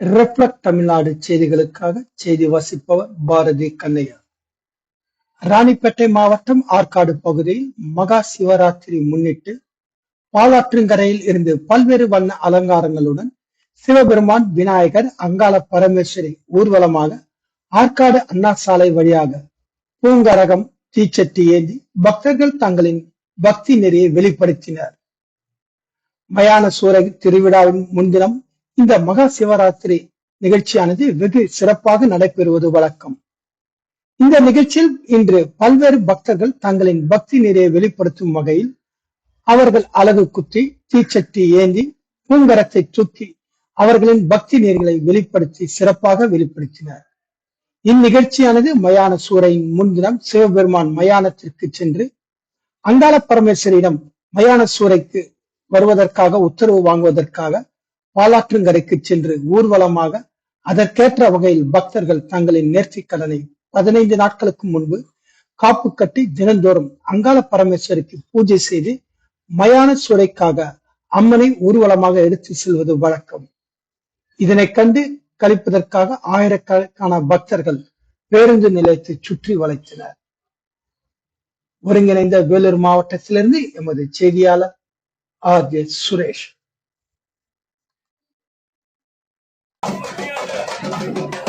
Reflect Tamil Nadu செய்திகளுக்காக செய்தி வாசிப்பவர் பாரதி கண்ணையா. ராணிப்பேட்டை மாவட்டம் ஆற்காடு பகுதியில் மகா சிவராத்திரி முன்னிட்டு பாலாற்றுங்கரையில் இருந்து பல்வேறு வண்ண அலங்காரங்களுடன் சிவபெருமான் விநாயகர் அங்காள பரமேஸ்வரி ஊர்வலமாக ஆற்காடு அண்ணா சாலை வழியாக பூங்கரகம் தீச்சட்டி ஏந்தி பக்தர்கள் தங்களின் பக்தி நெறியை வெளிப்படுத்தினர். மயான சூரை திருவிழாவின் முன்தினம் இந்த மகா சிவராத்திரி நிகழ்ச்சியானது வெகு சிறப்பாக நடைபெறுவது வழக்கம். இந்த நிகழ்ச்சியில் இன்று பல்வேறு பக்தர்கள் தங்களின் பக்தி நிறையை வெளிப்படுத்தும் வகையில் அவர்கள் அழகு குத்தி தீச்சட்டி ஏந்தி பூங்கரத்தை தூக்கி அவர்களின் பக்தி நெறிகளை வெளிப்படுத்தி சிறப்பாக வெளிப்படுத்தினர். இந்நிகழ்ச்சியானது மயான சூரையின் முன்தினம் சிவபெருமான் மயானத்திற்கு சென்று அங்காள பரமேஸ்வரியிடம் மயான சூரைக்கு வருவதற்காக உத்தரவு வாங்குவதற்காக பாலாற்றங்கரைக்கு சென்று ஊர்வலமாக அதற்கேற்ற வகையில் பக்தர்கள் தங்களின் நேர்த்தி கடனை பதினைந்து நாட்களுக்கு முன்பு காப்பு கட்டி தினந்தோறும் அங்காள பரமேஸ்வரிக்கு பூஜை செய்து மயான சுரைக்காக அம்மனை ஊர்வலமாக எடுத்து செல்வது வழக்கம். இதனை கண்டு கழிப்பதற்காக ஆயிரக்கணக்கான பக்தர்கள் பேருந்து நிலையத்தை சுற்றி வளைத்தனர். ஒருங்கிணைந்த வேலூர் மாவட்டத்திலிருந்து எமது செய்தியாளர் R J Suresh. Thank you.